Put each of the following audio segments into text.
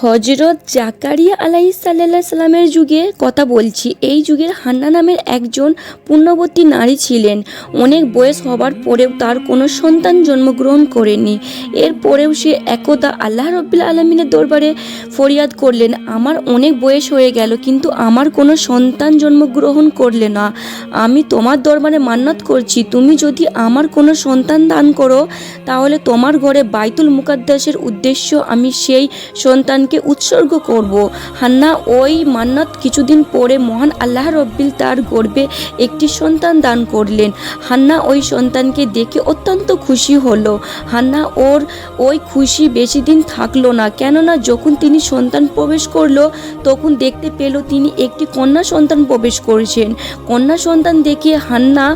হজরত জাকারিয়া আলাইহিস সাল্লাল্লাহু সাল্লামের যুগে কথা বলছি। এই যুগের হান্না নামের একজন পুণ্যবতী নারী ছিলেন। অনেক বয়স হবার পরেও তার কোনো সন্তান জন্মগ্রহণ করেনি। এরপরেও সে একদা আল্লাহ রব্বিল আলমিনের দরবারে ফরিয়াদ করলেন, আমার অনেক বয়স হয়ে গেল, কিন্তু আমার কোনো সন্তান জন্মগ্রহণ করলে না। আমি তোমার দরবারে মান্নাত করছি। তুমি যদি আমার কোনো সন্তান দান করো, তাহলে তোমার ঘরে বাইতুল মুকাদ্দাসের উদ্দেশ্য আমি সেই সন্তানকে উৎসর্গ করব। হান্না ওই মান্নাত কিছুদিন পরে মহান আল্লাহ রব্বিল তার গর্বে একটি সন্তান দান করলেন। হান্না ওই সন্তানকে দেখে অত্যন্ত খুশি হলো। হান্না ওর ওই খুশি বেশি দিন থাকল না, কেননা যখন তিনি সন্তান প্রবেশ করল, তখন দেখতে পেল তিনি একটি কন্যা সন্তান প্রবেশ করেছেন। কন্যা সন্তান দেখে হান্না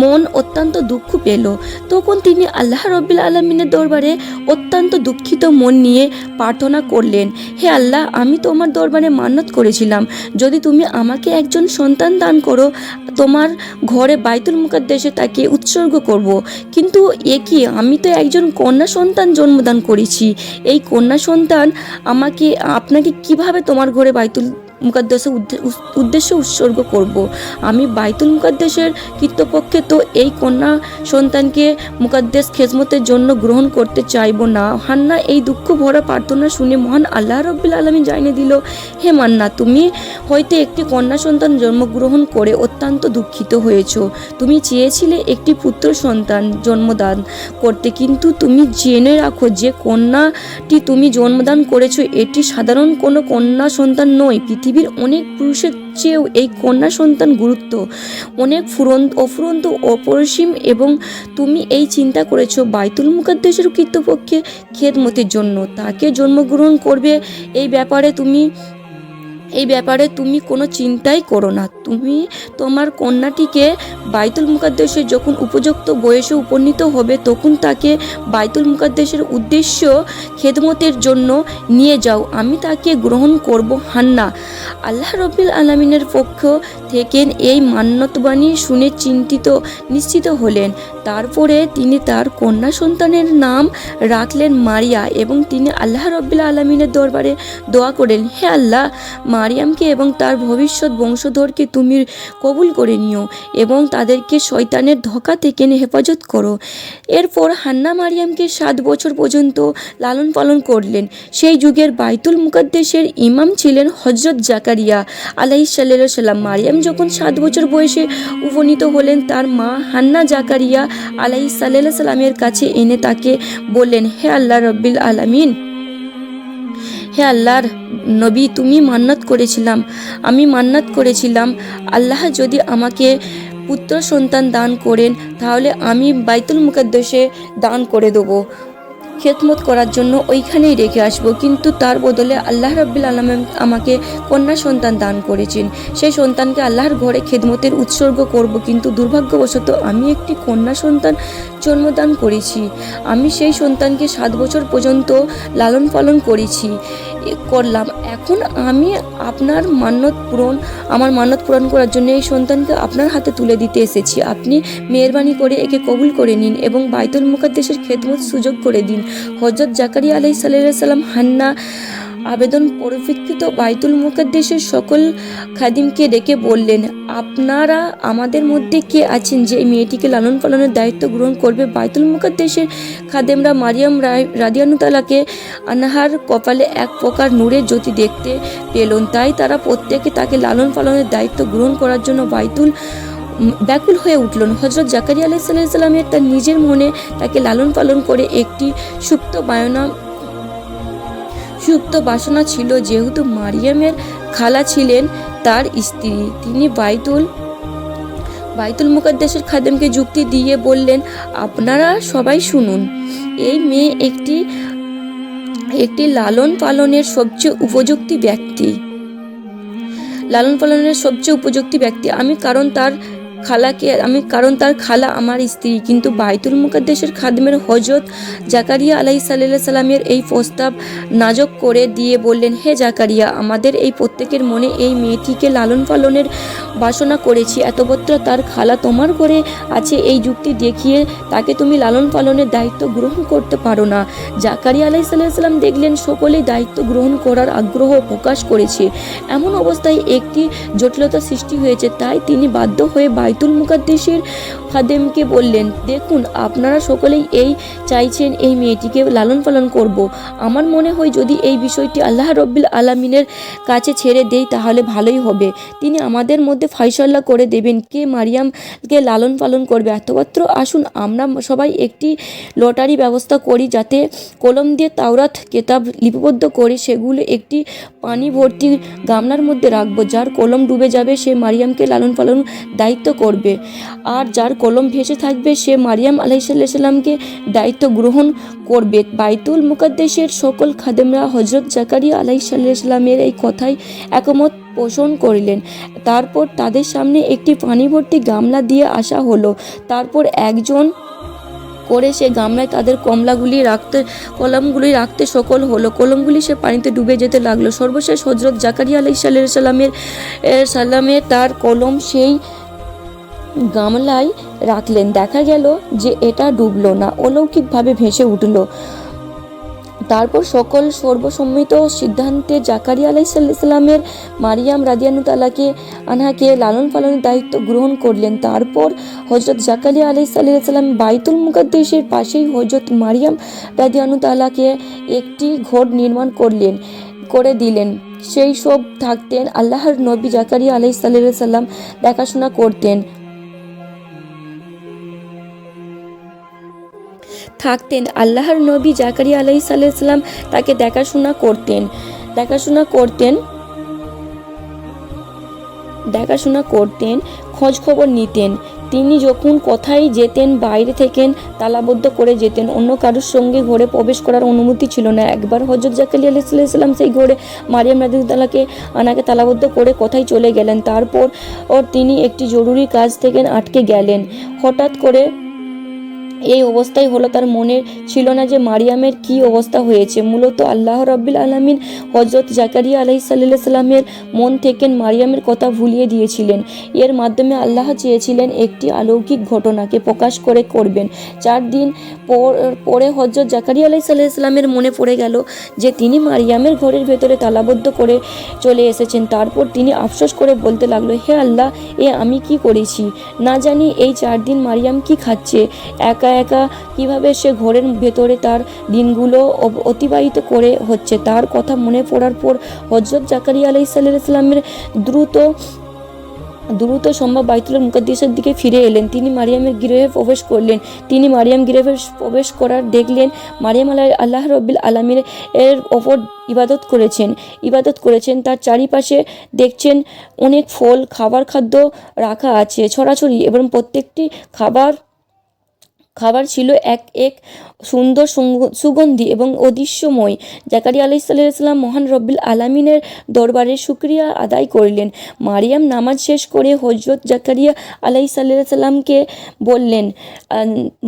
মন অত্যন্ত দুঃখ পেল। তখন তিনি আল্লাহ রব্বিল আলমিনের দরবারে অত্যন্ত দুঃখিত মন নিয়ে প্রার্থনা করলেন। হে আল্লাহ, আমি তোমার দরবারে মান্নত করেছিলাম যদি তুমি আমাকে একজন সন্তান দান করো, তোমার ঘরে বাইতুল মুকাদ্দেশে তাকে উৎসর্গ করব। কিন্তু এ কি, আমি তো একজন কন্যা সন্তান জন্মদান করেছি এই কন্যা সন্তান আমাকে, আপনাকে কীভাবে তোমার ঘরে বাইতুল মুকাদ্দেশে উদ্দে- উদ্দেশ্যে উৎসর্গ করব। আমি বাইতুল মুকাদ্দেশের কৃতপক্ষে তো এই কন্যা সন্তানকে মুকাদ্দেস খেজমতের জন্য গ্রহণ করতে চাইব না। হান্না, এই দুঃখ ভরা প্রার্থনা শুনে মহান আল্লাহ রব্বিল আলমী জানিয়ে দিল, হে মান্না, তুমি হয়তো একটি কন্যা সন্তান জন্মগ্রহণ করে অত্যন্ত দুঃখিত হয়েছ। তুমি চেয়েছিলে একটি পুত্র সন্তান জন্মদান করতে, কিন্তু তুমি জেনে রাখো যে কন্যাটি তুমি জন্মদান করেছ, এটি সাধারণ কোনো কন্যা সন্তান নয়। পৃথিবীর অনেক পুরুষের চেয়েও এই কন্যা সন্তান গুরুত্ব। অনেক ফুরন্ত অফুরন্ত অপরিসীম এবং তুমি এই চিন্তা করেছ, বাইতুল মুকাদ্দেশের কৃতপক্ষে খেদমতির জন্য। তাকে জন্মগ্রহণ করবে এই ব্যাপারে তুমি এই ব্যাপারে তুমি কোনো চিন্তাই করো না। তুমি তোমার কন্যাটিকে বাইতুল মুকাদ্দেশে যখন উপযুক্ত বয়সে উপনীত হবে, তখন তাকে বাইতুল মুকাদ্দেশের উদ্দেশ্য খেদমতের জন্য নিয়ে যাও। আমি তাকে গ্রহণ করব হান্না। আল্লাহ রবিল আলমিনের পক্ষ থেকে এই মান্যতবাণী শুনে চিন্তিত, নিশ্চিত হলেন। তারপরে তিনি তার কন্যা সন্তানের নাম রাখলেন মারিয়া এবং তিনি আল্লাহ রব্বিল আলমিনের দরবারে দোয়া করেন, হে আল্লাহ, মারিয়ামকে এবং তার ভবিষ্যৎ বংশধরকে তুমি কবুল করে নিও এবং তাদেরকে শয়তানের ধোকা থেকে হেফাজত করো। এরপর হান্না মারিয়ামকে সাত বছর পর্যন্ত লালন পালন করলেন। সেই যুগের বাইতুল মুকাদ্দেশের ইমাম ছিলেন হজরত জাকারিয়া আলাহি সাল্লাহ সাল্লাম মারিয়াম যখন সাত বছর বয়সে উপনীত হলেন, তার মা হান্না জাকারিয়া আলাই সাল্লাহ সাল্লামের কাছে এনে তাকে বললেন, হে আল্লাহ রব্বিল আলামিন, হে আল্লাহর নবী, তুমি মান্নাত করেছিলাম, আমি মান্নাত করেছিলাম। আল্লাহ যদি আমাকে পুত্র সন্তান দান করেন, তাহলে আমি বাইতুল মুকাদ্দেশে দান করে দেবো। খেদমত করার জন্য ওইখানেই রেখে আসব। কিন্তু তার বদলে আল্লাহ রব্বিল আলম আমাকে কন্যা সন্তান দান করেছেন। সেই সন্তানকে আল্লাহর ঘরে খেদমতের উৎসর্গ করব, কিন্তু দুর্ভাগ্যবশত আমি একটি কন্যা সন্তান জন্মদান করেছি। আমি সেই সন্তানকে সাত বছর পর্যন্ত লালন পালন করেছি করলাম। এখন আমি আপনার মান্যত পূরণ, আমার মান্যত পূরণ করার জন্য এই সন্তানকে আপনার হাতে তুলে দিতে এসেছি। আপনি মেহরবানি করে একে কবুল করে নিন এবং বাইতুল মুকাদ্দেশের খেদমত সুযোগ করে দিন। হজরত জাকারিয়া আলাই সাল্লাম হান্না আবেদন পরিপ্রেক্ষিত বাইতুল মুকাদ্দেশের সকল খাদিমকে ডেকে বললেন, আপনারা আমাদের মধ্যে কে আছেন যে এই মেয়েটিকে লালন পালনের দায়িত্ব গ্রহণ করবে? বাইতুল মুকাদ্দেশের খাদেমরা মারিয়াম রায় রাদিয়ানুতালাকে আনাহার কপালে এক প্রকার নূরের জ্যোতি দেখতে পেলেন। তাই তারা প্রত্যেকে তাকে লালন পালনের দায়িত্ব গ্রহণ করার জন্য বাইতুল ব্যাকুল হয়ে উঠলেন হজরত জাকারিয়া আলাই সাল্লামের তার নিজের মনে তাকে লালন পালন করে একটি সুপ্ত বায়না, সুপ্ত বাসনা ছিল। যেহেতু মারিয়ামের খালা ছিলেন তার স্ত্রী, তিনি বাইতুল বাইতুল মুকাদ্দেশের খাদেমকে যুক্তি দিয়ে বললেন, আপনারা সবাই শুনুন, এই মেয়ে একটি একটি লালন পালনের সবচেয়ে উপযুক্তি ব্যক্তি। লালন পালনের সবচেয়ে উপযুক্তি ব্যক্তি। আমি কারণ তার খালাকে, আমি কারণ তার খালা আমার স্ত্রী। কিন্তু বাইতুল মুকাদ্দেশের খাদমের হজরত জাকারিয়া আলাই সাল্লাহ সাল্লামের এই প্রস্তাব নাজক করে দিয়ে বললেন, হে জাকারিয়া, আমাদের এই প্রত্যেকের মনে এই মেয়েটিকে লালন পালনের বাসনা করেছি। এতবত্র তার খালা তোমার করে আছে, এই যুক্তি দেখিয়ে তাকে তুমি লালন পালনের দায়িত্ব গ্রহণ করতে পারো না। জাকারিয়া আলাই সাল্লাহ সাল্লাম দেখলেন, সকলেই দায়িত্ব গ্রহণ করার আগ্রহ প্রকাশ করেছে। এমন অবস্থায় একটি জটিলতা সৃষ্টি হয়েছে, তাই তিনি বাধ্য হয়ে বাইতুল মুকাদ্দেশের খাদেমকে বললেন, দেখুন, আপনারা সকলেই এই চাইছেন এই মেয়েটিকে লালন পালন করব। আমার মনে হয় যদি এই বিষয়টি আল্লাহ রব্বিল আলমিনের কাছে ছেড়ে দেই, তাহলে ভালোই হবে। তিনি আমাদের মধ্যে ফয়সল্লা করে দেবেন কে মারিয়ামকে লালন পালন করবে। এতমাত্র আসুন, আমরা সবাই একটি লটারি ব্যবস্থা করি যাতে কলম দিয়ে তাওরাত, কেতাব লিপিবদ্ধ করে সেগুলো একটি পানি ভর্তি গামলার মধ্যে রাখব। যার কলম ডুবে যাবে, সে মারিয়ামকে লালন পালন দায়িত্ব করবে। আর যার কলম ভেসে থাকবে, সে মারিয়াম আলাইসাল্লামকে দায়িত্ব গ্রহণ করবে। বাইতুল মুকাদ্দেশের সকল খাদেমরা হজরত জাকারিয়া আলাইসাল্লামের এই কথায় একমত পোষণ করিলেন। তারপর তাদের সামনে একটি পানিভর্তি গামলা দিয়ে আসা হলো। তারপর একজন করে সে গামলায় তাদের কমলাগুলি রাখতে, কলমগুলি রাখতে সকল হলো। কলমগুলি সে পানিতে ডুবে যেতে লাগল। সর্বশেষ হজরত জাকারিয়া আলাই সাল্লামের সাল্লামে তার কলম সেই গামলায় রাখলেন। দেখা গেল যে এটা ডুবলো না, অলৌকিকভাবে ভেসে উঠল। তারপর সকল সর্বসম্মিত সিদ্ধান্তে জাকারিয়া আলাইসাল্লামের মারিয়াম রাদিয়ানু তালাকে আনহাকে লালন পালনের দায়িত্ব গ্রহণ করলেন। তারপর হজরত জাকারিয়া আলাইসাল্লাম বাইতুল মুকাদ্দেশের পাশেই হজরত মারিয়াম রাদিয়ানু তালাকে একটি ঘর নির্মাণ করলেন, করে দিলেন। সেই সব থাকতেন আল্লাহর নবী জাকারিয়া আলাই সাল্লাম দেখাশোনা করতেন। থাকতেন। আল্লাহর নবী জাকারিয়া আলাই সাল্লাম তাকে দেখাশোনা করতেন। দেখাশোনা করতেন। দেখাশোনা করতেন খোঁজ খবর নিতেন। তিনি যখন কোথায় যেতেন, বাইরে থেকেন তালাবদ্ধ করে যেতেন। অন্য কারোর সঙ্গে ঘরে প্রবেশ করার অনুমতি ছিল না। একবার হজরত জাকালি আলাইসাল্লাম সেই ঘরে মারিয়াম রাদিউদ্দালাকে আনাকে তালাবদ্ধ করে কোথায় চলে গেলেন, তারপর ওর তিনি একটি জরুরি কাজ থেকে আটকে গেলেন। হঠাৎ করে এই অবস্থাই হলো তার মনে ছিল না যে মারিয়ামের কি অবস্থা হয়েছে। মূলত আল্লাহ রব্বিল আলমিন হজরত জাকারিয়া আলাহি সাল্লাহ সাল্লামের মন থেকে মারিয়ামের কথা ভুলিয়ে দিয়েছিলেন। এর মাধ্যমে আল্লাহ চেয়েছিলেন একটি অলৌকিক ঘটনাকে প্রকাশ করে করবেন। চার দিন পর হজরত জাকারিয়া আলাহি সাল্লাহ সাল্লামের মনে পড়ে গেল যে তিনি মারিয়ামের ঘরের ভেতরে তালাবদ্ধ করে চলে এসেছেন। তারপর তিনি আফসোস করে বলতে লাগল, হে আল্লাহ, এ আমি কি করেছি? না জানি এই চার দিন মারিয়াম কি খাচ্ছে। একা একা একা কীভাবে সে ঘরের ভেতরে তার দিনগুলো অতিবাহিত করে হচ্ছে? তার কথা মনে পড়ার পর হজরত জাকারিয়া আলাই সাল্লামের দ্রুত দ্রুত সম্ভব বাইতুল মুকাদ্দিসের দিকে ফিরে এলেন। তিনি মারিয়ামের গৃহে প্রবেশ করলেন। তিনি মারিয়াম গৃহে প্রবেশ করার দেখলেন মারিয়াম আল্লাহ আল্লাহ রব্বিল আলমীর এর ওপর ইবাদত করেছেন। ইবাদত করেছেন। তার চারিপাশে দেখছেন অনেক ফল, খাবার খাদ্য রাখা আছে, ছড়াছড়ি এবং প্রত্যেকটি খাবার খাবার ছিল এক এক সুন্দর সুগন্ধি এবং অদৃশ্যময়। জাকারিয়া আলি সাল্লাম মহান রব্বিল আলামিনের দরবারে শুক্রিয়া আদায় করলেন। মারিয়াম নামাজ শেষ করে হজরত জাকারিয়া আলাই সাল্লামকে বললেন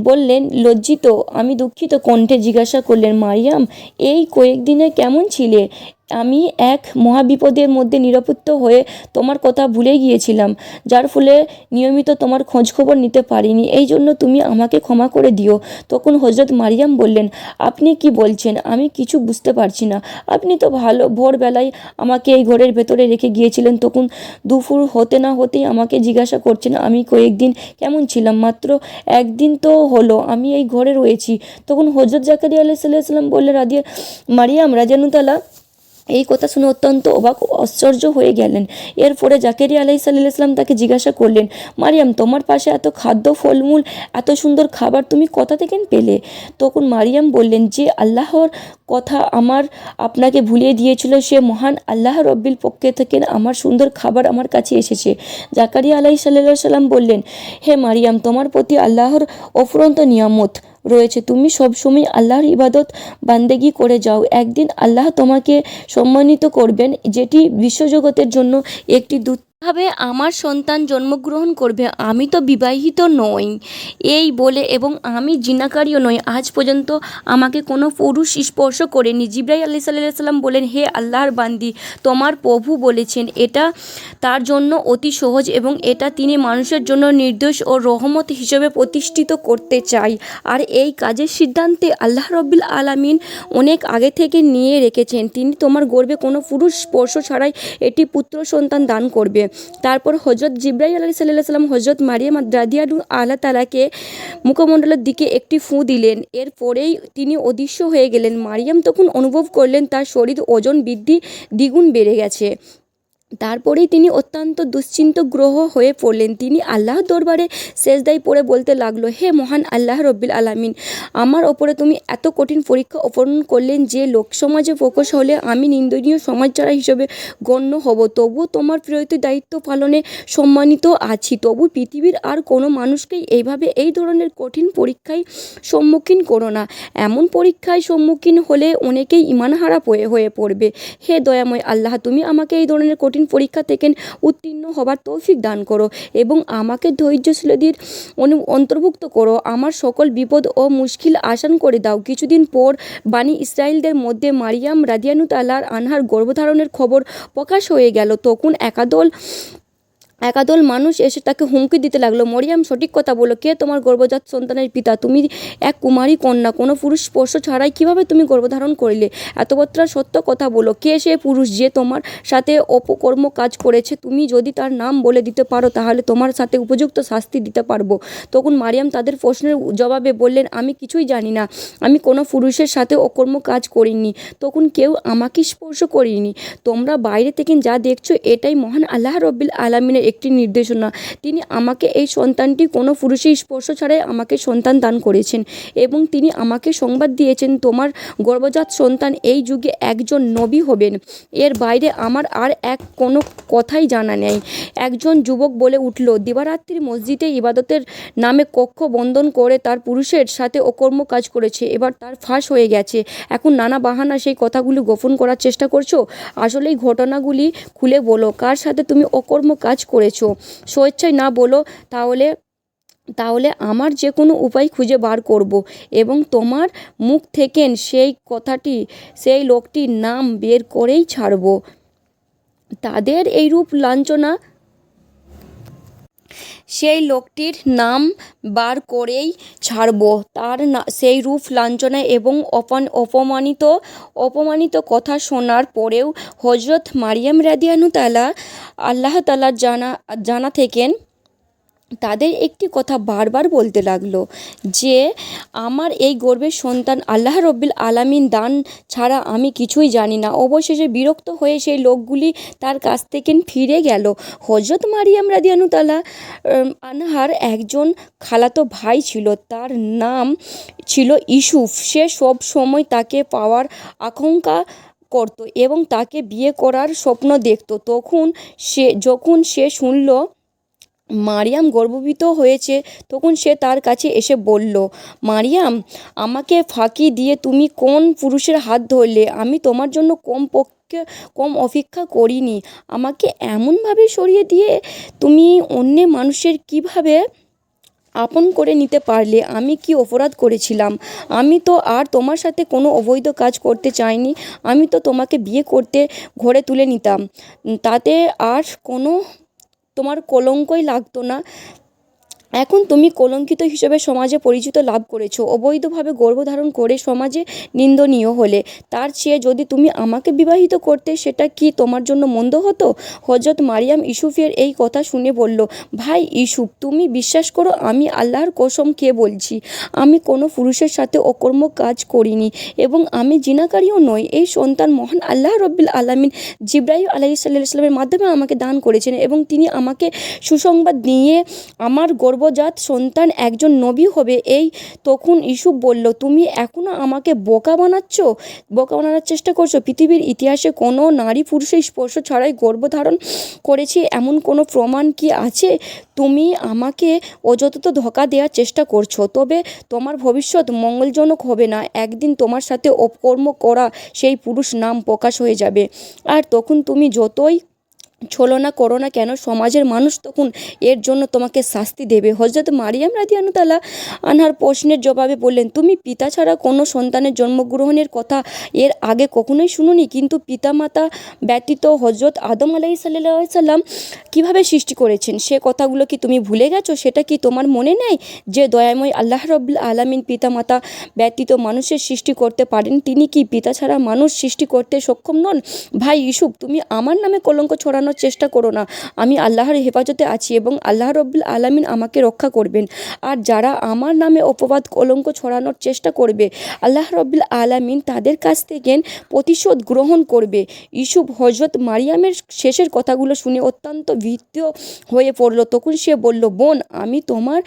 বললেন, লজ্জিত, আমি দুঃখিত কণ্ঠে জিজ্ঞাসা করলেন, মারিয়াম, এই কয়েকদিনে কেমন ছিলে? আমি এক মহাবিপদের মধ্যে নিরাপত্ত হয়ে তোমার কথা ভুলে গিয়েছিলাম, যার ফলে নিয়মিত তোমার খোঁজ খবর নিতে পারিনি। এই জন্য তুমি আমাকে ক্ষমা করে দিও। তখন হজরত মারিয়াম বললেন, আপনি কি বলছেন? আমি কিছু বুঝতে পারছি না। আপনি তো ভালো, ভোরবেলায় আমাকে এই ঘরের ভেতরে রেখে গিয়েছিলেন। তখন দুপুর হতে না হতেই আমাকে জিজ্ঞাসা করছেন, আমি কয়েকদিন কেমন ছিলাম? মাত্র একদিন তো হলো, আমি এই ঘরে রয়েছি। তখন হজরত জাকারিয়া আলাইহি সাল্লাম বললেন রাদিয়া মারিয়াম, রাজানুতালা এই কথা শুনে অত্যন্ত অবাক আশ্চর্য হয়ে গেলেন। এরপরে আলাই সাল্লাম তাকে জিজ্ঞাসা করলেন, মারিয়াম, তোমার পাশে এত খাদ্য, ফলমূল, এত সুন্দর খাবার তুমি কথা থেকে পেলে? তখন মারিয়াম বললেন, যে আল্লাহর কথা আমার আপনাকে ভুলিয়ে দিয়েছিল, সে মহান আল্লাহ রব্বিল পক্ষে থেকে আমার সুন্দর খাবার আমার কাছে এসেছে। জাকারিয়া আলাই সাল্লাহ সাল্লাম বললেন, হে মারিয়াম, তোমার প্রতি আল্লাহর অফুরন্ত নিয়ামত রয়েছে। তুমি সবসময় আল্লাহর ইবাদত বান্দেগি করে যাও। একদিন আল্লাহ তোমাকে সম্মানিত করবেন, যেটি বিশ্বজগতের জন্য একটি দূত ভাবে আমার সন্তান জন্মগ্রহণ করবে? আমি তো বিবাহিত নই। এই বলে এবং আমি জিনাকারীও নই। আজ পর্যন্ত আমাকে কোনো পুরুষ স্পর্শ করেনি। জিব্রাইল আলি সাল্লাহ সাল্লাম বলেন, হে আল্লাহর বান্দি, তোমার প্রভু বলেছেন, এটা তার জন্য অতি সহজ এবং এটা তিনি মানুষের জন্য নির্দোষ ও রহমত হিসেবে প্রতিষ্ঠিত করতে চাই। আর এই কাজের সিদ্ধান্তে আল্লাহ রব্বিল আলামিন অনেক আগে থেকে নিয়ে রেখেছেন। তিনি তোমার গর্বে কোনো পুরুষ স্পর্শ ছাড়াই এটি পুত্র সন্তান দান করবে। তারপর হজরত জিব্রাইল আলী সাল্লাহ সাল্লাম হজরত মারিয়াম রাদিয়ানু আল্লাহ তালাকে মুখমণ্ডলের দিকে একটি ফুঁ দিলেন। এরপরেই তিনি অদৃশ্য হয়ে গেলেন। মারিয়াম তখন অনুভব করলেন, তার শরীর ওজন বৃদ্ধি দ্বিগুণ বেড়ে গেছে। তারপরেই তিনি অত্যন্ত দুশ্চিন্ত গ্রহ হয়ে পড়লেন। তিনি আল্লাহর দরবারে শেষদাই পড়ে বলতে লাগল, হে মহান আল্লাহ রব্বিল আলামিন, আমার ওপরে তুমি এত কঠিন পরীক্ষা অপহরণ করলেন যে লোক সমাজে প্রকাশ হলে আমি নিন্দনীয় সমাজচারা হিসেবে গণ্য হব। তবুও তোমার প্রিয়ত দায়িত্ব পালনে সম্মানিত আছি। তবু পৃথিবীর আর কোনো মানুষকেই এইভাবে এই ধরনের কঠিন পরীক্ষায় সম্মুখীন করো না। এমন পরীক্ষায় সম্মুখীন হলে অনেকেই ইমানহারা হয়ে পড়বে। হে দয়াময় আল্লাহ, তুমি আমাকে এই ধরনের কঠিন পরীক্ষা থেকে উত্তীর্ণ হবার তৌফিক দান করো এবং আমাকে ধৈর্যশীলদের অনু, অন্তর্ভুক্ত করো। আমার সকল বিপদ ও মুশকিল আসান করে দাও। কিছুদিন পর বাণী ইসরায়েলদের মধ্যে মারিয়াম রাদিয়ানুতালার আনহার গর্ভধারণের খবর প্রকাশ হয়ে গেল। তখন একাদল একাদল মানুষ এসে তাকে হুমকি দিতে লাগল। মরিয়াম সঠিক কথা বলো কে তোমার গর্ভজাত সন্তানের পিতা? তুমি এক কুমারী কন্যা, কোনো পুরুষ স্পর্শ ছাড়াই কীভাবে তুমি গর্ভধারণ করিলে এতবত্রা সত্য কথা বলো কে সে পুরুষ যে তোমার সাথে অপকর্ম কাজ করেছে? তুমি যদি তার নাম বলে দিতে পারো, তাহলে তোমার সাথে উপযুক্ত শাস্তি দিতে পারব তখন মারিয়াম তাদের প্রশ্নের জবাবে বললেন, আমি কিছুই জানি না। আমি কোনো পুরুষের সাথে অকর্ম কাজ করিনি। তখন কেউ আমাকে স্পর্শ করিনি। তোমরা বাইরে থেকে যা দেখছ, এটাই মহান আল্লাহ রব্বিল আলমিনের একটি নির্দেশনা। তিনি আমাকে এই সন্তানটি কোনো পুরুষের স্পর্শ ছাড়াই আমাকে সন্তান দান করেছেন এবং তিনি আমাকে সংবাদ দিয়েছেন, তোমার গর্ভজাত সন্তান এই যুগে একজন নবী হবেন। এর বাইরে আমার আর এক কোনো কথাই জানা নেই। একজন যুবক বলে উঠল, দিবারাত্রির মসজিদে ইবাদতের নামে কক্ষ বন্ধন করে তার পুরুষের সাথে অকর্ম কাজ করেছে, এবার তার ফাঁস হয়ে গেছে। এখন নানা বাহানা সেই কথাগুলি গোপন করার চেষ্টা করছ? আসলে এই ঘটনাগুলি খুলে বলো, কার সাথে তুমি অকর্ম কাজ করেছ। স্বেচ্ছায় না বলো, তাহলে তাহলে আমার যে কোনো উপায় খুঁজে বার করব এবং তোমার মুখ থেকে সেই কথাটি, সেই লোকটির নাম বের করেই ছাড়ব। তাদের এইরূপ লাঞ্ছনা সেই লোকটির নাম বার করেই ছাড়ব। তার না, সেই রূপ লাঞ্ছনা এবং অপমানিত অপমানিত কথা শোনার পরেও হজরত মারিয়াম রাদিয়ানু তালা আল্লাহ তালার জানা জানা থেকেন তাদের একটি কথা বারবার বলতে লাগল যে, আমার এই গর্বের সন্তান আল্লাহ রব্বিল আলামিন দান ছাড়া আমি কিছুই জানি না। অবশেষে বিরক্ত হয়ে সেই লোকগুলি তার কাছ থেকে ফিরে গেল। হজরত মারিয়াম রাদিয়ানু তালা আনহার একজন খালাতো ভাই ছিল, তার নাম ছিল ইসুফ সে সব সময় তাকে পাওয়ার আকাঙ্ক্ষা করত এবং তাকে বিয়ে করার স্বপ্ন দেখত। তখন সে, যখন সে শুনল মারিয়াম গর্ভবতীত হয়েছে। তখন সে তার কাছে এসে বলল, মারিয়াম, আমাকে ফাঁকি দিয়ে তুমি কোন পুরুষের হাত ধরলে? আমি তোমার জন্য কম পক্ষে, কম অপেক্ষা করিনি। আমাকে এমনভাবে সরিয়ে দিয়ে তুমি অন্য মানুষের কীভাবে আপন করে নিতে পারলে? আমি কি অপরাধ করেছিলাম? আমি তো আর তোমার সাথে কোনো অবৈধ কাজ করতে চাইনি। আমি তো তোমাকে বিয়ে করতে ঘরে তুলে নিতাম। তাতে আর কোনো তোমার কলঙ্কই লাগতো না। এখন তুমি কলঙ্কিত হিসেবে সমাজে পরিচিত লাভ করেছ। অবৈধভাবে গর্ভধারণ করে সমাজে নিন্দনীয় হলে। তার চেয়ে যদি তুমি আমাকে বিবাহিত করতে, সেটা কি তোমার জন্য মন্দ হতো? হজরত মারিয়াম ইসুফের এই কথা শুনে বলল, ভাই ইসুফ তুমি বিশ্বাস করো, আমি আল্লাহর কসম খেয়ে বলছি, আমি কোনো পুরুষের সাথে অকর্ম কাজ করিনি এবং আমি জিনাকারীও নই। এই সন্তান মহান আল্লাহ রব্বিল আলমিন জিব্রাহিম আলাহি সাল্লাহ ইসলামের মাধ্যমে আমাকে দান করেছেন এবং তিনি আমাকে সুসংবাদ নিয়ে আমার গর্ভজাত সন্তান একজন নবী হবে এই তখন ইসুফ বলল, তুমি এখনও আমাকে বোকা বানাচ্ছ? বোকা বানানোর চেষ্টা করছ? পৃথিবীর ইতিহাসে কোনো নারী পুরুষের স্পর্শ ছাড়াই গর্ভধারণ করেছি। এমন কোনো প্রমাণ কি আছে? তুমি আমাকে অযথা ধোকা দেওয়ার চেষ্টা করছ। তবে তোমার ভবিষ্যৎ মঙ্গলজনক হবে না। একদিন তোমার সাথে অপকর্ম করা সেই পুরুষ নাম প্রকাশ হয়ে যাবে। আর তখন তুমি যতই ছলনা করো না কেন? সমাজের মানুষ তখন এর জন্য তোমাকে শাস্তি দেবে। হজরত মারিয়াম রাদিয়ানু তালা আনহার প্রশ্নের জবাবে বললেন, তুমি পিতা ছাড়া কোনো সন্তানের জন্মগ্রহণের কথা এর আগে কখনোই শুনুনি। কিন্তু পিতামাতা ব্যতীত হজরত আদম আলাই সাল্লাহ সাল্লাম কীভাবে সৃষ্টি করেছেন? সে কথাগুলো কি তুমি ভুলে গেছো? সেটা কি তোমার মনে নেই যে দয়াময় আল্লাহ রব্বুল আলমিন পিতামাতা ব্যতীত মানুষের সৃষ্টি করতে পারেন? তিনি কি পিতা ছাড়া মানুষ সৃষ্টি করতে সক্ষম নন? ভাই ইসুফ তুমি আমার নামে কলঙ্ক ছড়ানোর চেষ্টা করো না। আমি আল্লাহর হেফাজতে আছি এবং আল্লাহ রব্বুল আলমিন আমাকে রক্ষা করবেন। আর যারা আমার নামে অপবাদ, কলঙ্ক ছড়ানোর চেষ্টা করবে, আল্লাহ রব্বুল আলমিন তাদের কাছ থেকে প্রতিশোধ গ্রহণ করবে। ইসুফ হজরত মারিয়ামের শেষের কথাগুলো শুনে অত্যন্ত ভীত হয়ে পড়ল। তখন সে বলল, বোন, আমি তোমার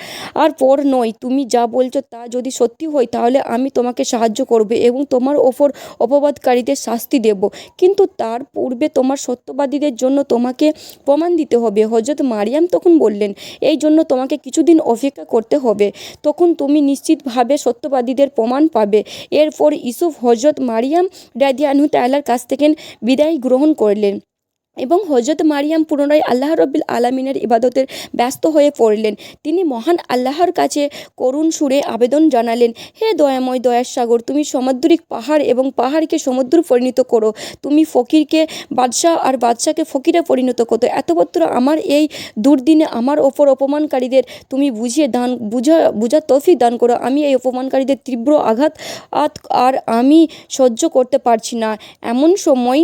আর পর নই। তুমি যা বলছো তা যদি সত্যি হয়, তাহলে আমি তোমাকে সাহায্য করবে এবং তোমার ওপর অপবাদকারীদের শাস্তি দেব। কিন্তু তার পূর্বে তোমার সত্যবাদীদের জন্য তোমাকে প্রমাণ দিতে হবে। হজরত মারিয়াম তখন বললেন, এই জন্য তোমাকে কিছুদিন অপেক্ষা করতে হবে। তখন তুমি নিশ্চিতভাবে সত্যবাদীদের প্রমাণ পাবে। এরপর ইসুফ হজরত মারিয়াম রাদিয়ানহু তাল্লার কাছ থেকে বিদায় গ্রহণ করলেন। এবং হজরত মারিয়াম পুনরায় আল্লাহ রব্বিল আলমিনের ইবাদতের ব্যস্ত হয়ে পড়লেন। তিনি মহান আল্লাহর কাছে করুণ সুরে আবেদন জানালেন, হে দয়াময় দয়ার সাগর, তুমি সমুদ্রিক পাহাড় এবং পাহাড়কে সমুদ্র পরিণত করো। তুমি ফকিরকে বাদশাহ আর বাদশাকে ফকিরে পরিণত করো। এতবত্র আমার এই দুর্দিনে আমার ওপর অপমানকারীদের তুমি বুঝিয়ে দান, বুঝা বুঝার তৌফিক দান করো। আমি এই অপমানকারীদের তীব্র আঘাত আর আমি সহ্য করতে পারছি না। এমন সময়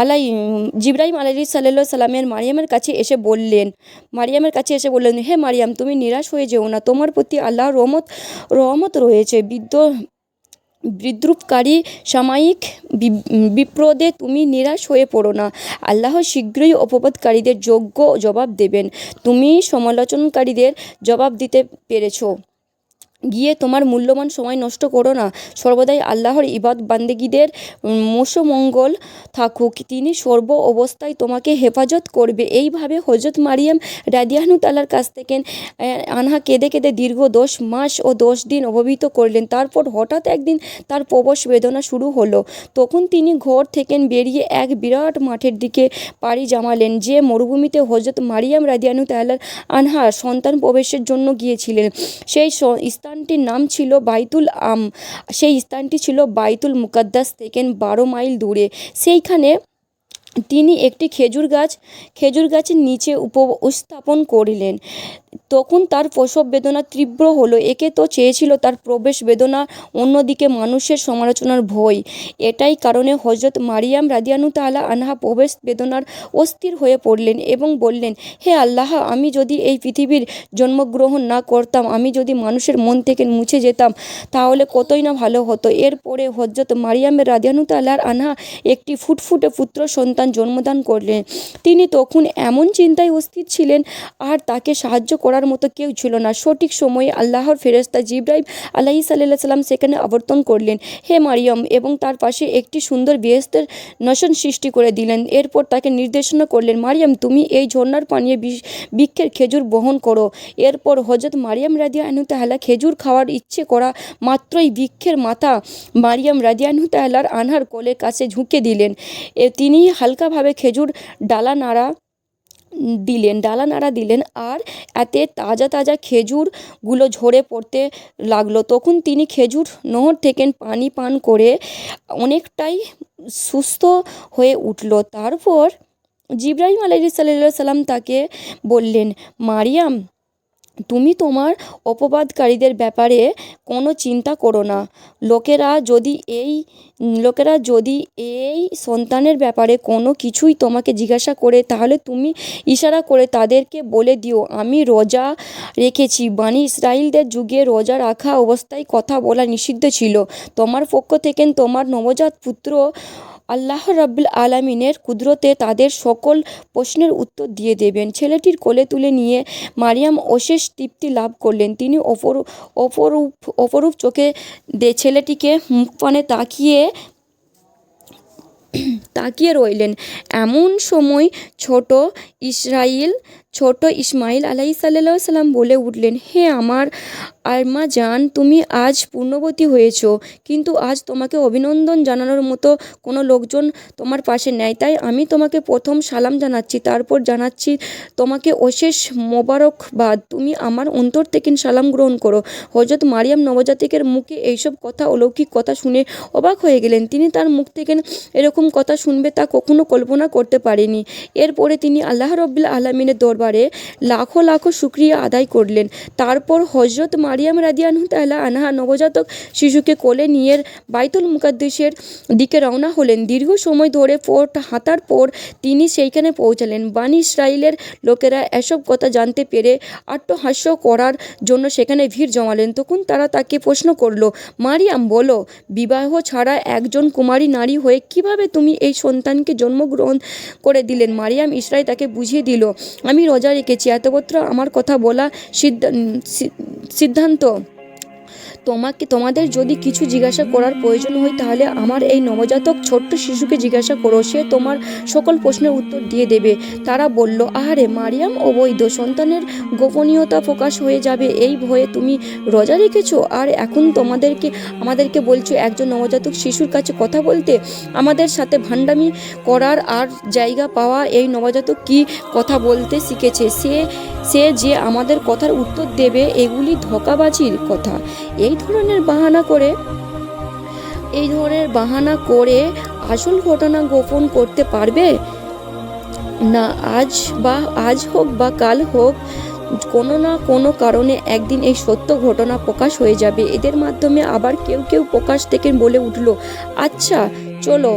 আলাই জিব্রাহিম আলাই সাল্লা সাল্লামের মারিয়ামের কাছে এসে বললেন, মারিয়ামের কাছে এসে বললেন, হে মারিয়াম, তুমি নিরাশ হয়ে যেও না, তোমার প্রতি আল্লাহর রহমত রহমত রয়েছে। বিদ্য বিদ্রুপকারী সাময়িক বিপ্রদে তুমি নিরাশ হয়ে পড়ো না। আল্লাহ শীঘ্রই অপবাদকারীদের যোগ্য জবাব দেবেন। তুমি সমালোচনকারীদের জবাব দিতে পেরেছ। গিয়ে তোমার মূল্যবান সময় নষ্ট করো না। সর্বদাই আল্লাহর ইবাদ বান্দেগীদের মোশমঙ্গল থাকুক। তিনি সর্ব অবস্থায় তোমাকে হেফাজত করবে। এইভাবে হজরত মারিয়াম রাদিয়াহনু তালার কাছ থেকে আনহা কেঁদে কেঁদে দীর্ঘ দশ মাস ও দশ দিন অবহিত করলেন। তারপর হঠাৎ একদিন তার প্রবশ বেদনা শুরু হলো। তখন তিনি ঘর থেকে বেরিয়ে এক বিরাট মাঠের দিকে পাড়ি জামালেন, যে মরুভূমিতে হজরত মারিয়াম রাদিয়ানু তাল্লার আনহা সন্তান প্রবেশের জন্য গিয়েছিলেন। সেই স- স্থানটির নাম ছিল বাইতুল আম। সেই স্থানটি ছিল বাইতুল মুকাদ্দাস থেকে বারো মাইল দূরে। সেইখানে তিনি একটি খেজুর গাছ, খেজুর গাছের নিচে উপস্থাপন করিলেন। তখন তার প্রসব বেদনা তীব্র হলো। একে তো চেয়েছিল তার প্রবেশ বেদনা, অন্যদিকে মানুষের সমালোচনার ভয়। এটাই কারণে হজরত মারিয়াম রাদিয়ানু তালা আনহা প্রবেশ বেদনার অস্থির হয়ে পড়লেন এবং বললেন, হে আল্লাহ, আমি যদি এই পৃথিবীর জন্মগ্রহণ না করতাম, আমি যদি মানুষের মন থেকে মুছে যেতাম, তাহলে কতই না ভালো হতো। এরপরে হজরত মারিয়ামের রাদিয়ানু তালার আনহা একটি ফুটফুটে পুত্র সন্তান জন্মদান করলেন। তিনি তখন এমন চিন্তায় অস্থির ছিলেন, আর তাকে সাহায্য করার মতো কেউ ছিল না। সঠিক সময়ে আল্লাহর ফেরেস্তা জিব্রাইম আলাহি সাল্লাহ সাল্লাম সেখানে আবর্তন করলেন। হে মারিয়ম! এবং তার পাশে একটি সুন্দর বেহেস্তের নশন সৃষ্টি করে দিলেন। এরপর তাকে নির্দেশনা করলেন, মারিয়াম, তুমি এই ঝর্ণার পানীয় বৃক্ষের খেজুর বহন করো। এরপর হজরত মারিয়াম রাদিয়া আনহু তাহলা খেজুর খাওয়ার ইচ্ছে করা মাত্রই বৃক্ষের মাথা মারিয়াম রাদিয়া আনহু তাহলার আনহার কোলের কাছে ঝুঁকে দিলেন। তিনি হালকাভাবে খেজুর ডালা নাড়া দিলেন, ডালা নাড়া দিলেন আর এতে তাজা তাজা খেজুরগুলো ঝরে পড়তে লাগল। তখন তিনি খেজুর নহর থেকে পানি পান করে অনেকটাই সুস্থ হয়ে উঠল। তারপর জিব্রাহিম আলাইহি সাল্লাহ সাল্লাম তাকে বললেন, মারিয়াম তুমি তোমার অপবাদকারীদের ব্যাপারে কোনো চিন্তা করো না। লোকেরা যদি এই, লোকেরা যদি এই সন্তানের ব্যাপারে কোনো কিছুই তোমাকে জিজ্ঞাসা করে, তাহলে তুমি ইশারা করে তাদেরকে বলে দিও, আমি রোজা রেখেছি। বানি ইসরায়েলদের যুগে রোজা রাখা অবস্থায় কথা বলা নিষিদ্ধ ছিল। তোমার পক্ষ থেকে তোমার নবজাত পুত্র আল্লাহ রাব্বুল আলামিনের কুদরতে তাদের সকল প্রশ্নের উত্তর দিয়ে দেবেন। ছেলেটির কোলে তুলে নিয়ে মারিয়াম অশেষ তৃপ্তি লাভ করলেন। তিনি অপরূপ অপরূপ অপরূপ চোখে দে, ছেলেটিকে মুখপানে তাকিয়ে তাকিয়ে রইলেন। এমন সময় ছোট ইসরাইল, ছোট ইসমাইল আলাহি সাল্লাহ সাল্লাম বলে উঠলেন, হে আমার আম্মা জান, তুমি আজ পূর্ণবতী হয়েছ, কিন্তু আজ তোমাকে অভিনন্দন জানানোর মতো কোনো লোকজন তোমার পাশে নেয় তাই আমি তোমাকে প্রথম সালাম জানাচ্ছি, তারপর জানাচ্ছি তোমাকে অশেষ মোবারকবাদ। তুমি আমার অন্তর থেকে সালাম গ্রহণ করো। হজরত মারিয়াম নবজাতিকের মুখে এইসব কথা, অলৌকিক কথা শুনে অবাক হয়ে গেলেন। তিনি তার মুখ থেকে এরকম কথা শুনবে তা কখনো কল্পনা করতে পারেনি। এরপরে তিনি আল্লাহ রব্বুল আলমিনের দরবারে লাখো লাখো শুক্রিয়া আদায় করলেন। তারপর হজরত মারিয়াম রাদিয়ানহু তাল্লাহ আনহা নবজাতক শিশুকে কোলে নিয়ে বাইতুল মুকাদ্দেশের দিকে রওনা হলেন। দীর্ঘ সময় ধরে পথ হাঁটার পর তিনি সেইখানে পৌঁছালেন। বানি ইসরায়েলের লোকেরা এসব কথা জানতে পেরে আত্মহাস্য করার জন্য সেখানে ভিড় জমালেন। তখন তারা তাকে প্রশ্ন করল, মারিয়াম, বলো, বিবাহ ছাড়া একজন কুমারী নারী হয়ে কীভাবে তুমি এই সন্তানকে জন্মগ্রহণ করে দিলেন? মারিয়াম ইসরাই তাকে বুঝিয়ে দিল, আমি রোজা রেখেছি এতবত্র আমার কথা বলা সিদ্ধা- সিদ্ধান্ত। তোমাকে, তোমাদের যদি কিছু জিজ্ঞাসা করার প্রয়োজন হয়, তাহলে আমার এই নবজাতক ছোট্ট শিশুকে জিজ্ঞাসা করো। সে তোমার সকল প্রশ্নের উত্তর দিয়ে দেবে। তারা বলল, আহারে মারিয়াম, অবৈধ সন্তানের গোপনীয়তা প্রকাশ হয়ে যাবে। এই ভয়ে তুমি রোজা রেখেছো? আর এখন তোমাদেরকে, আমাদেরকে বলছো, একজন নবজাতক শিশুর কাছে কথা বলতে, আমাদের সাথে ভান্ডামি করার আর জায়গা পাওয়া এই নবজাতক কি কথা বলতে শিখেছে? সে সে যে আমাদের কথার উত্তর দেবে, এগুলি ধোকাবাজির কথা। এই ধরনের বাহানা করে, এই ধরনের বাহানা করে আসল ঘটনা গোপন করতে পারবে? না, আজ বা, আজ হোক বা কাল হোক, কোনো না কোনো কারণে একদিন এই সত্য ঘটনা প্রকাশ হয়ে যাবে। এদের মাধ্যমে আবার কেউ কেউ প্রকাশ থেকে বলে উঠল আচ্ছা চলো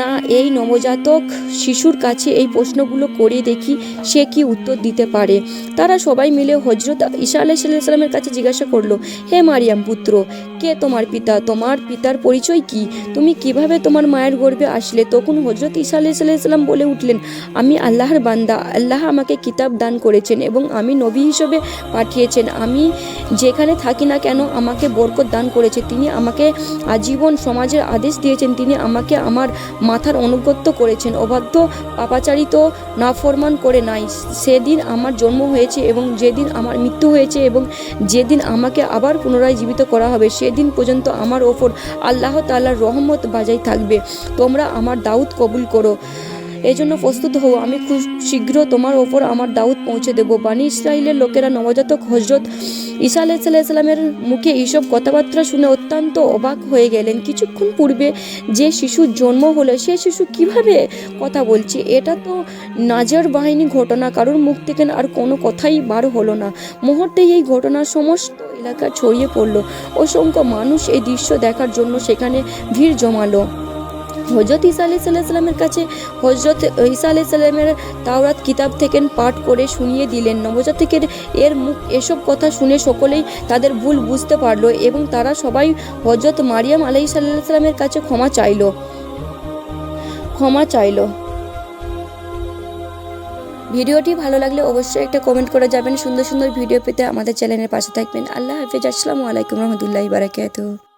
না, এই নবজাতক শিশুর কাছে এই প্রশ্নগুলো করে দেখি সে কি উত্তর দিতে পারে। তারা সবাই মিলে হজরত ঈশা আলাইসাল্লামের কাছে জিজ্ঞাসা করল, হে মারিয়াম পুত্র, কে তোমার পিতা? তোমার পিতার পরিচয় কি? তুমি কীভাবে তোমার মায়ের গর্ভে আসলে? তখন হজরত ঈসা আলাইসাল্লাম বলে উঠলেন, আমি আল্লাহর বান্দা। আল্লাহ আমাকে কিতাব দান করেছেন এবং আমি নবী হিসেবে পাঠিয়েছেন। আমি যেখানে থাকি না কেন আমাকে বরকত দান করেছে। তিনি আমাকে আজীবন সমাজের আদেশ দিয়েছেন। তিনি আমাকে আমার মাথার অনুগত্য করেছেন। অবাধ্য পাপাচারিত নাফরমান করে নাই। সেদিন আমার জন্ম হয়েছে এবং যেদিন আমার মৃত্যু হয়েছে এবং যেদিন আমাকে আবার পুনরায় জীবিত করা হবে, সেদিন পর্যন্ত আমার ওপর আল্লাহ তাল্লাহর রহমত বাজাই থাকবে। তোমরা আমার দাউদ কবুল করো। এই জন্য প্রস্তুত হও। আমি খুব শীঘ্র তোমার ওপর আমার দাউদ পৌঁছে দেব। বানি ইসরায়েলের লোকেরা নবজাতক হজরত ঈসা আলাইসাল্লামের মুখে এইসব কথাবার্তা শুনে অত্যন্ত অবাক হয়ে গেলেন। কিছুক্ষণ পূর্বে যে শিশুর জন্ম হলো, সে শিশু কীভাবে কথা বলছে? এটা তো নাজার বাহিনী ঘটনা। কারোর মুখ থেকে আর কোনো কথাই বার হলো না। মুহূর্তেই এই ঘটনা সমস্ত এলাকা ছড়িয়ে পড়ল। অসংখ্য মানুষ এই দৃশ্য দেখার জন্য সেখানে ভিড় জমালো। হজরত ঈসা আলি সাল্লামের কাছে হজরত ঈসা আলি সাল্লামের তাওরাত কিতাব থেকে পাঠ করে শুনিয়ে দিলেন। নবজাতকের এর মুখ এসব কথা শুনে সকলেই তাদের ভুল বুঝতে পারল এবং তারা সবাই হজরত মারিয়াম আলাই সাল্লামের কাছে ক্ষমা চাইলো। ক্ষমা চাইলো। ভিডিওটি ভালো লাগলে অবশ্যই একটা কমেন্ট করে যাবেন। সুন্দর সুন্দর ভিডিও পেতে আমাদের চ্যানেলের পাশে থাকবেন। আল্লাহ হাফিজ। আসসালামু আলাইকুম রহমতুল্লাহি বারাকাতুহু।